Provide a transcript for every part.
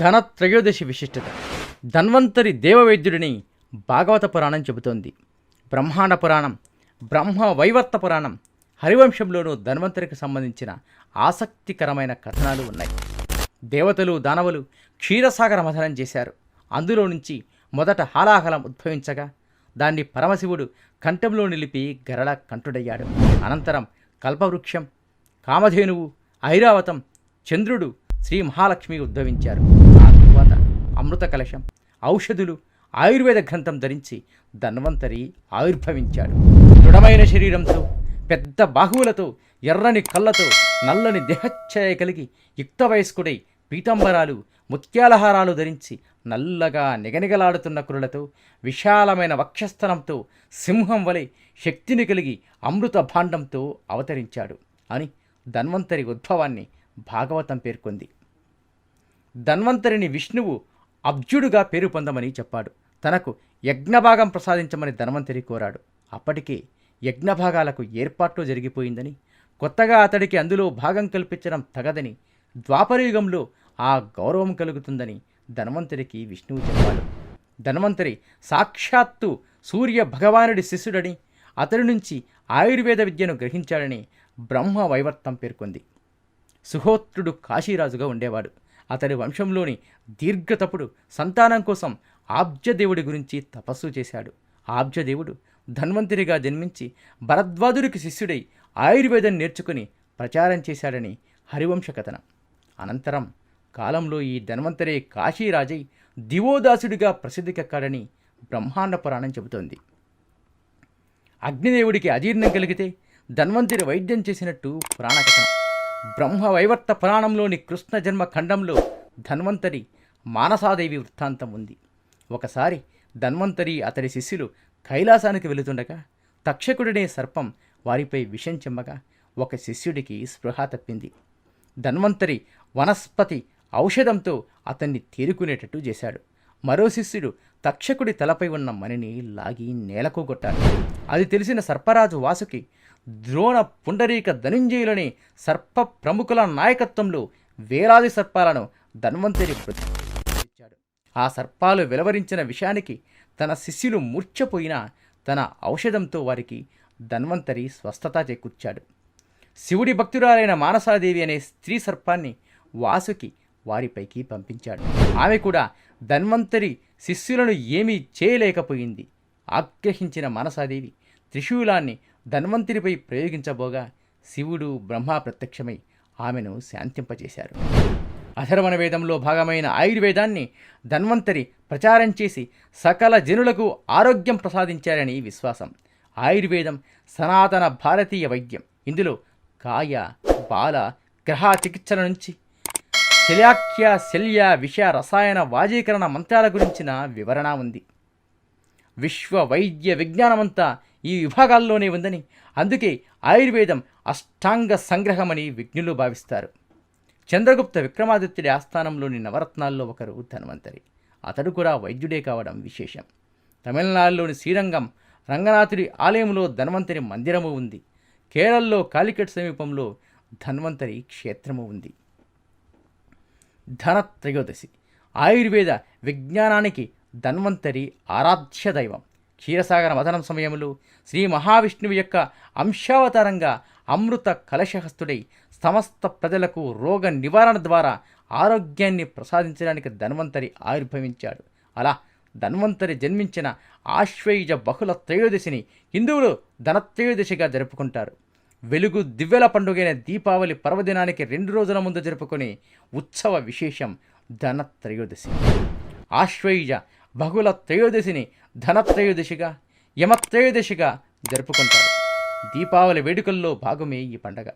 ధనత్రయోదశి విశిష్టత. ధన్వంతరి దేవవైద్యుడిని భాగవత పురాణం చెబుతోంది. బ్రహ్మాండ పురాణం బ్రహ్మ వైవర్త పురాణం హరివంశంలోనూ ధన్వంతరికి సంబంధించిన ఆసక్తికరమైన కథనాలు ఉన్నాయి. దేవతలు దానవులు క్షీరసాగర మథనం చేశారు. అందులో నుంచి మొదట హాలాహలం ఉద్భవించగా దాన్ని పరమశివుడు కంఠంలో నిలిపి గరళ కంఠుడయ్యాడు. అనంతరం కల్పవృక్షం కామధేనువు ఐరావతం చంద్రుడు శ్రీ మహాలక్ష్మి ఉద్భవించారు. అమృత కలశం ఔషధులు ఆయుర్వేద గ్రంథం ధరించి ధన్వంతరి ఆవిర్భవించాడు. దృఢమైన శరీరంతో పెద్ద బాహువులతో ఎర్రని కళ్ళతో నల్లని దేహఛాయ కలిగి యుక్త వయస్కుడై పీతాంబరాలు ముత్యాలహారాలు ధరించి నల్లగా నిగనిగలాడుతున్న కురులతో విశాలమైన వక్షస్థలంతో సింహం వలె శక్తిని కలిగి అమృత భాండంతో అవతరించాడు అని ధన్వంతరి ఉద్భవాన్ని భాగవతం పేర్కొంది. ధన్వంతరిని విష్ణువు అబ్జుడుగా పేరు పొందమని చెప్పాడు. తనకు యజ్ఞభాగం ప్రసాదించమని ధనవంతరి కోరాడు. అప్పటికే యజ్ఞభాగాలకు ఏర్పాట్లు జరిగిపోయిందని కొత్తగా అతడికి అందులో భాగం కల్పించడం తగదని ద్వాపరయుగంలో ఆ గౌరవం కలుగుతుందని ధన్వంతరికి విష్ణువు చెప్పాడు. ధన్వంతరి సాక్షాత్తు సూర్య భగవానుడి శిష్యుడని అతడి నుంచి ఆయుర్వేద విద్యను గ్రహించాడని బ్రహ్మ వైవర్తం పేర్కొంది. సుహోత్రుడు కాశీరాజుగా ఉండేవాడు. అతడి వంశంలోని దీర్ఘతపుడు సంతానం కోసం ఆబ్జదేవుడి గురించి తపస్సు చేశాడు. ఆబ్జదేవుడు ధన్వంతరిగా జన్మించి భరద్వాజుడికి శిష్యుడై ఆయుర్వేదం నేర్చుకుని ప్రచారం చేశాడని హరివంశ కథనం అనంతరం కాలంలో ఈ ధన్వంతరే కాశీరాజై దివోదాసుడిగా ప్రసిద్ధికెక్కాడని బ్రహ్మాండ పురాణం చెబుతోంది. అగ్నిదేవుడికి అజీర్ణం కలిగితే ధన్వంతరి వైద్యం చేసినట్టు పురాణకథనం. బ్రహ్మవైవర్త పురాణంలోని కృష్ణ జన్మ ఖండంలో ధన్వంతరి మానసాదేవి వృత్తాంతం ఉంది. ఒకసారి ధన్వంతరి అతడి శిష్యులు కైలాసానికి వెళుతుండగా తక్షకుడినే సర్పం వారిపై విషం చెమ్మగా ఒక శిష్యుడికి స్పృహ తప్పింది. ధన్వంతరి వనస్పతి ఔషధంతో అతన్ని తేరుకునేటట్టు చేశాడు. మరో శిష్యుడు తక్షకుడి తలపై ఉన్న మణిని లాగి నేలకు కొట్టాడు. అది తెలిసిన సర్పరాజు వాసుకి ద్రోణ పుండరీక ధనుంజయులని సర్ప ప్రముఖుల నాయకత్వంలో వేలాది సర్పాలను ధన్వంతరి ప్రతిష్ఠించాడు ఆ సర్పాలు వెలువరించిన విషయానికి తన శిష్యులు మూర్ఛపోయినా తన ఔషధంతో వారికి ధన్వంతరి స్వస్థత చేకూర్చాడు. శివుడి భక్తురాలైన మానసాదేవి అనే స్త్రీ సర్పాన్ని వాసుకి వారిపైకి పంపించాడు. ఆమె కూడా ధన్వంతరి శిష్యులను ఏమీ చేయలేకపోయింది. ఆగ్రహించిన మానసాదేవి త్రిశూలాన్ని ధన్వంతరిపై ప్రయోగించబోగా శివుడు బ్రహ్మ ప్రత్యక్షమై ఆమెను శాంతింపజేశారు. అధర్వణ వేదంలో భాగమైన ఆయుర్వేదాన్ని ధన్వంతరి ప్రచారం చేసి సకల జనులకు ఆరోగ్యం ప్రసాదించారని విశ్వాసం. ఆయుర్వేదం సనాతన భారతీయ వైద్యం. ఇందులో కాయ బాల గ్రహ చికిత్సల నుంచి శల్యాఖ్య శల్య విష రసాయన వాజీకరణ మంత్రాల గురించిన వివరణ ఉంది. విశ్వ వైద్య విజ్ఞానమంతా ఈ విభాగాల్లోనే ఉందని అందుకే ఆయుర్వేదం అష్టాంగ సంగ్రహమని విజ్ఞులు భావిస్తారు. చంద్రగుప్త విక్రమాదిత్యుడి ఆస్థానంలోని నవరత్నాల్లో ఒకరు ధన్వంతరి. అతడు కూడా వైద్యుడే కావడం విశేషం. తమిళనాడులోని శ్రీరంగం రంగనాథుడి ఆలయంలో ధన్వంతరి మందిరము ఉంది. కేరళలో కాలికట్ సమీపంలో ధన్వంతరి క్షేత్రము ఉంది. ధనత్రయోదశి. ఆయుర్వేద విజ్ఞానానికి ధన్వంతరి ఆరాధ్య దైవం. క్షీరసాగర మదనం సమయంలో శ్రీ మహావిష్ణువు యొక్క అంశావతారంగా అమృత కలశహస్తుడై సమస్త ప్రజలకు రోగ నివారణ ద్వారా ఆరోగ్యాన్ని ప్రసాదించడానికి ధన్వంతరి ఆవిర్భవించాడు. అలా ధన్వంతరి జన్మించిన ఆశ్వయుజ బహుళ త్రయోదశిని హిందువులు ధనత్రయోదశిగా జరుపుకుంటారు. వెలుగు దివ్యల పండుగైన దీపావళి పర్వదినానికి రెండు రోజుల ముందు జరుపుకునే ఉత్సవ విశేషం ధనత్రయోదశి. ఆశ్వయుజ బహుళ త్రయోదశిని ధనత్రయోదశిగా యమత్రయోదశిగా జరుపుకుంటారు. దీపావళి వేడుకల్లో భాగమే ఈ పండగ.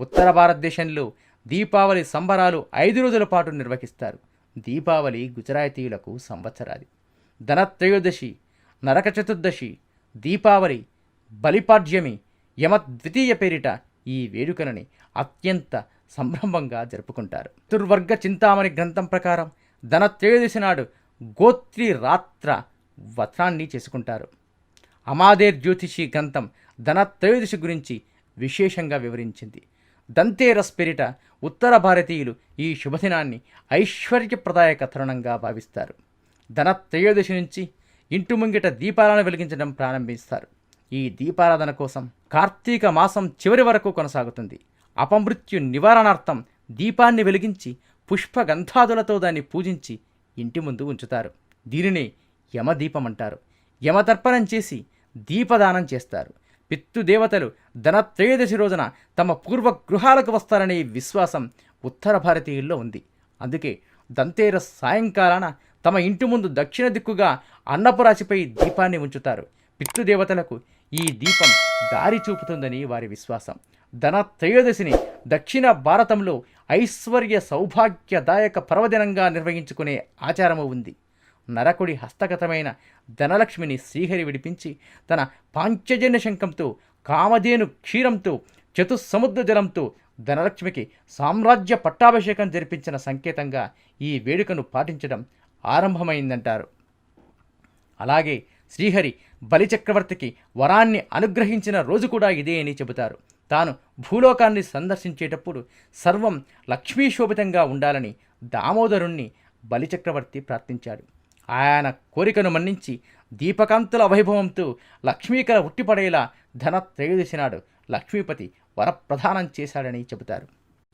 ఉత్తర భారతదేశంలో దీపావళి సంబరాలు ఐదు రోజుల పాటు నిర్వహిస్తారు. దీపావళి గుజరాతీయులకు సంవత్సరాది. ధనత్రయోదశి నరక చతుర్దశి దీపావళి బలిపాడ్యమి యమ ద్వితీయ పేరిట ఈ వేడుకలని అత్యంత సంభ్రమంగా జరుపుకుంటారు. చతుర్వర్గ చింతామణి గ్రంథం ప్రకారం ధనత్రయోదశి నాడు గోత్రి రాత్ర వత్రాన్ని చేసుకుంటారు. అమాదేర్ జ్యోతిషి గ్రంథం ధనత్రయోదశి గురించి విశేషంగా వివరించింది. దంతేరస్ పేరిట ఉత్తర భారతీయులు ఈ శుభదినాన్ని ఐశ్వర్యప్రదాయక తరుణంగా భావిస్తారు. ధనత్రయోదశి నుంచి ఇంటి ముంగిట దీపాలను వెలిగించడం ప్రారంభిస్తారు. ఈ దీపారాధన కోసం కార్తీక మాసం చివరి వరకు కొనసాగుతుంది. అపమృత్యు నివారణార్థం దీపాన్ని వెలిగించి పుష్పగంధాదులతో దాన్ని పూజించి ఇంటి ముందు ఉంచుతారు. దీనిని యమదీపం అంటారు యమతర్పణం చేసి దీపదానం చేస్తారు. పితృదేవతలు ధనత్రయోదశి రోజున తమ పూర్వ గృహాలకు వస్తారనే విశ్వాసం ఉత్తర భారతీయుల్లో ఉంది. అందుకే దంతేర సాయంకాలాన తమ ఇంటి ముందు దక్షిణ దిక్కుగా అన్నపురాశిపై దీపాన్ని ఉంచుతారు. పితృదేవతలకు ఈ దీపం దారి చూపుతుందని వారి విశ్వాసం. ధన త్రయోదశిని దక్షిణ భారతంలో ఐశ్వర్య సౌభాగ్యదాయక పర్వదినంగా నిర్వహించుకునే ఆచారము ఉంది. నరకుడి హస్తగతమైన ధనలక్ష్మిని శ్రీహరి విడిపించి తన పాంచజన్య శంఖంతో కామధేను క్షీరంతో చతుస్సముద్ర జలంతో ధనలక్ష్మికి సామ్రాజ్య పట్టాభిషేకం జరిపించిన సంకేతంగా ఈ వేడుకను పాటించడం ఆరంభమైందంటారు. అలాగే శ్రీహరి బలిచక్రవర్తికి వరాన్ని అనుగ్రహించిన రోజు కూడా ఇదే అని చెబుతారు. తాను భూలోకాన్ని సందర్శించేటప్పుడు సర్వం లక్ష్మీశోభితంగా ఉండాలని దామోదరుణ్ణి బలిచక్రవర్తి ప్రార్థించాడు. ఆయన కోరికను మన్నించి దీపకాంతుల వైభవంతో లక్ష్మీకర ఉట్టిపడేలా ధన త్రయోదశి నాడు లక్ష్మీపతి వరప్రధానం చేశాడని చెబుతారు.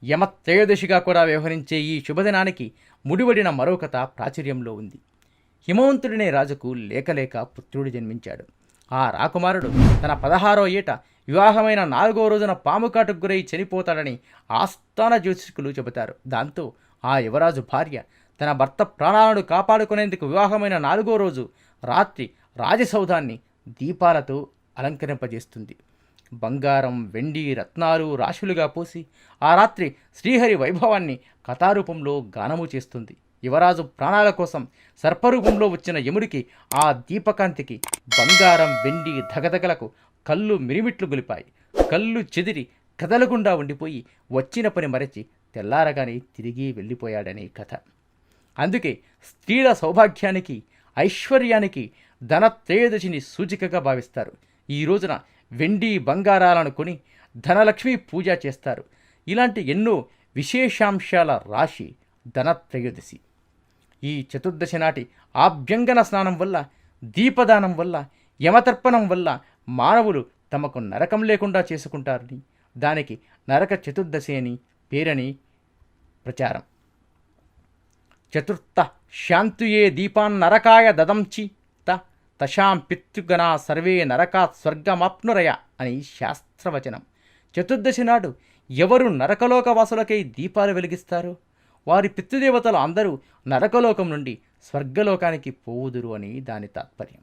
యమ త్రయోదశిగా కూడా వ్యవహరించే ఈ శుభదినానికి ముడివడిన మరో కథ ప్రాచుర్యంలో ఉంది. హిమవంతుడినే రాజుకు లేకలేక పుత్రుడు జన్మించాడు. ఆ రాకుమారుడు తన పదహారో ఏట వివాహమైన నాలుగో రోజున పాము కాటుకు గురై చనిపోతాడని ఆస్థాన జ్యోతిష్కులు చెబుతారు. దాంతో ఆ యువరాజు భార్య తన భర్త ప్రాణాలను కాపాడుకునేందుకు వివాహమైన నాలుగో రోజు రాత్రి రాజసౌధాన్ని దీపాలతో అలంకరింపజేస్తుంది. బంగారం వెండి రత్నాలు రాశులుగా పోసి ఆ రాత్రి శ్రీహరి వైభవాన్ని కథారూపంలో గానము చేస్తుంది. యువరాజు ప్రాణాల కోసం సర్పరూపంలో వచ్చిన యముడికి ఆ దీపకాంతికి బంగారం వెండి ధగధగలకు కళ్ళు మిరిమిట్లు గొలిపాయి. కళ్ళు చెదిరి కదలకుండా ఉండిపోయి వచ్చిన పని మరచి తెల్లారగానే తిరిగి వెళ్ళిపోయాడనే కథ. అందుకే స్త్రీల సౌభాగ్యానికి ఐశ్వర్యానికి ధన త్రయోదశిని సూచికగా భావిస్తారు. ఈ రోజున వెండి బంగారాలను కొని ధనలక్ష్మి పూజ చేస్తారు. ఇలాంటి ఎన్నో విశేషాంశాల రాశి ధనత్రయోదశి. ఈ చతుర్దశి నాటి ఆభ్యంగన స్నానం వల్ల దీపదానం వల్ల యమతర్పణం వల్ల మానవులు తమకు నరకం లేకుండా చేసుకుంటారని దానికి నరక చతుర్దశి అని పేరని ప్రచారం. చతుర్థ శాంతుయే దీపాన్ నరకాయ దదంచి త తశాం పితృగణా సర్వే నరకాత్ స్వర్గమాప్నురయ అని శాస్త్రవచనం. చతుర్దశి నాడు ఎవరు నరకలోకవాసులకై దీపాలు వెలిగిస్తారు వారి పితృదేవతలు అందరూ నరకలోకం నుండి స్వర్గలోకానికి పోవుదురు అని దాని తాత్పర్యం.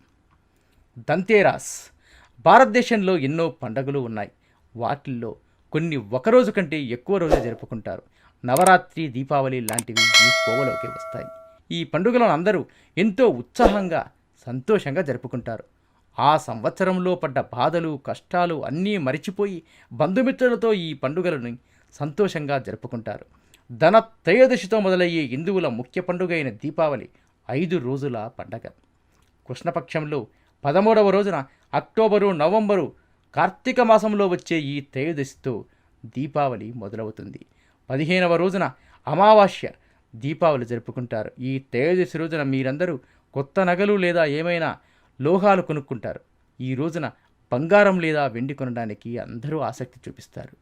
దంతేరాస్ భారతదేశంలో ఎన్నో పండుగలు ఉన్నాయి. వాటిల్లో కొన్ని ఒకరోజు కంటే ఎక్కువ రోజులు జరుపుకుంటారు. నవరాత్రి దీపావళి లాంటివి ఈ కోవలోకి వస్తాయి. ఈ పండుగలను అందరూ ఎంతో ఉత్సాహంగా సంతోషంగా జరుపుకుంటారు. ఆ సంవత్సరంలో పడ్డ బాధలు కష్టాలు అన్నీ మరిచిపోయి బంధుమిత్రులతో ఈ పండుగలను సంతోషంగా జరుపుకుంటారు. ధన త్రయోదశితో మొదలయ్యే హిందువుల ముఖ్య పండుగ అయిన దీపావళి ఐదు రోజుల పండగ. కృష్ణపక్షంలో పదమూడవ రోజున అక్టోబరు నవంబరు కార్తీక మాసంలో వచ్చే ఈ త్రయోదశితో దీపావళి మొదలవుతుంది. పదిహేనవ రోజున అమావాస్య దీపావళి జరుపుకుంటారు. ఈ త్రయోదశి రోజున మీరందరూ కొత్త నగలు లేదా ఏమైనా లోహాలు కొనుక్కుంటారు. ఈ రోజున బంగారం లేదా వెండి కొనడానికి అందరూ ఆసక్తి చూపిస్తారు.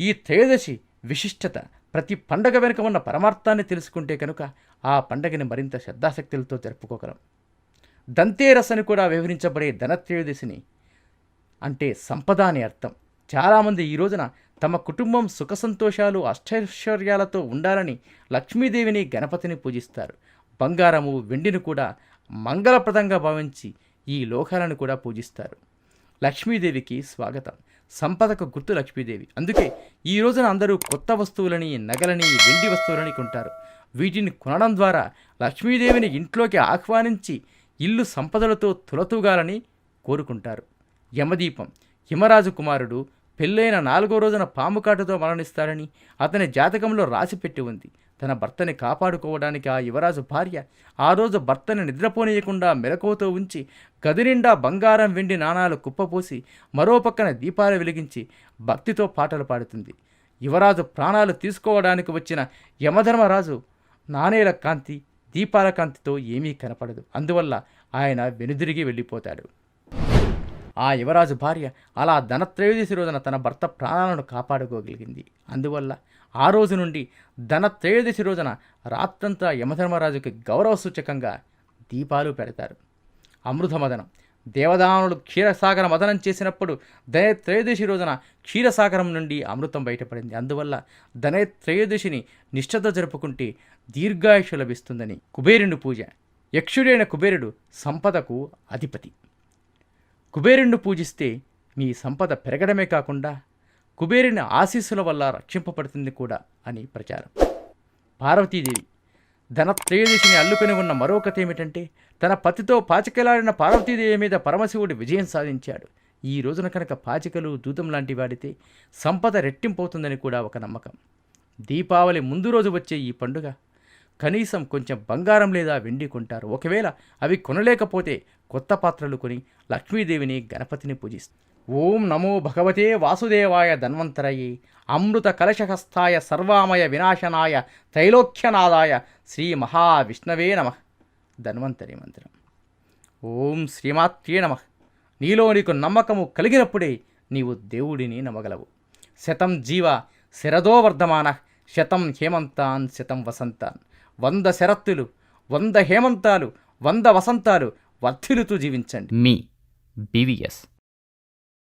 ఈ త్రయోదశి విశిష్టత ప్రతి పండగ వెనుక ఉన్న పరమార్థాన్ని తెలుసుకుంటే కనుక ఆ పండగని మరింత శ్రద్ధాశక్తులతో జరుపుకోగలం. దంతేరస్ అని కూడా వివరించబడే ధనత్రయోదశిని అంటే సంపద అని అర్థం. చాలామంది ఈ రోజున తమ కుటుంబం సుఖ సంతోషాలు అష్టైశ్వర్యాలతో ఉండాలని లక్ష్మీదేవిని గణపతిని పూజిస్తారు. బంగారము వెండిని కూడా మంగళప్రదంగా భావించి ఈ లోకాలను కూడా పూజిస్తారు. లక్ష్మీదేవికి స్వాగతం. సంపదకు గుర్తు లక్ష్మీదేవి. అందుకే ఈ రోజున అందరూ కొత్త వస్తువులని నగలని వెండి వస్తువులని కొంటారు. వీటిని కొనడం ద్వారా లక్ష్మీదేవిని ఇంట్లోకి ఆహ్వానించి ఇల్లు సంపదలతో తులతూగాలని కోరుకుంటారు. యమదీపం. యమరాజు కుమారుడు పెళ్ళైన నాలుగో రోజున పాము కాటుతో మరణిస్తాడని అతని జాతకంలో రాసిపెట్టి ఉంది. తన భర్తని కాపాడుకోవడానికి ఆ యువరాజు భార్య ఆ రోజు భర్తని నిద్రపోనీయకుండా మెలకువతో ఉంచి గది నిండా బంగారం వెండి నాణాలు కుప్పపోసి మరో పక్కన దీపాలు వెలిగించి భక్తితో పాటలు పాడుతుంది. యువరాజు ప్రాణాలు తీసుకోవడానికి వచ్చిన యమధర్మరాజు నాణేల కాంతి దీపాల కాంతితో ఏమీ కనపడదు. అందువల్ల ఆయన వెనుదిరిగి వెళ్ళిపోతాడు. ఆ యువరాజు భార్య అలా ధనత్రయోదశి రోజున తన భర్త ప్రాణాలను కాపాడుకోగలిగింది. అందువల్ల ఆ రోజు నుండి ధనత్రయోదశి రోజున రాత్రంతా యమధర్మరాజుకి గౌరవ సూచకంగా దీపాలు పెడతారు. అమృతమదనం. దేవదానులు క్షీరసాగర మదనం చేసినప్పుడు ధనత్రయోదశి రోజున క్షీరసాగరం నుండి అమృతం బయటపడింది. అందువల్ల ధనత్రయోదశిని నిష్ఠతో జరుపుకుంటే దీర్ఘాయుషు లభిస్తుందని కుబేరుని పూజ. యక్షుడైన కుబేరుడు సంపదకు అధిపతి. కుబేరుణ్ణి పూజిస్తే మీ సంపద పెరగడమే కాకుండా కుబేరుని ఆశీస్సుల వల్ల రక్షింపబడుతుంది కూడా అని ప్రచారం. పార్వతీదేవి ధనత్రయోదశిని అల్లుకొని ఉన్న మరో కథ ఏమిటంటే తన పతితో పాచికలాడిన పార్వతీదేవి మీద పరమశివుడు విజయం సాధించాడు. ఈ రోజున కనుక పాచికలు దూతం లాంటి వాడితే సంపద రెట్టింపవుతుందని కూడా ఒక నమ్మకం. దీపావళి ముందు రోజు వచ్చే ఈ పండుగ కనీసం కొంచెం బంగారం లేదా వెండి కొంటారు. ఒకవేళ అవి కొనలేకపోతే కొత్త పాత్రలు కొని లక్ష్మీదేవిని గణపతిని పూజిస్తారు. ఓం నమో భగవతే వాసుదేవాయ ధన్వంతరయి అమృత కలశహస్తాయ సర్వామయ వినాశనాయ త్రైలోక్యనాదాయ శ్రీ మహావిష్ణవే నమ. ధన్వంతరి మంత్రం. ఓం శ్రీమాత్రే నమ. నీలో నీకు నమ్మకము కలిగినప్పుడే నీవు దేవుడిని నమ్మగలవు. శతం జీవ శరదో వర్ధమాన శతం హేమంతాన్ శతం వసంతాన్. వంద శరత్తులు వంద హేమంతాలు వంద వసంతాలు వర్ధిలుతూ జీవించండి. మీ బీవీఎస్.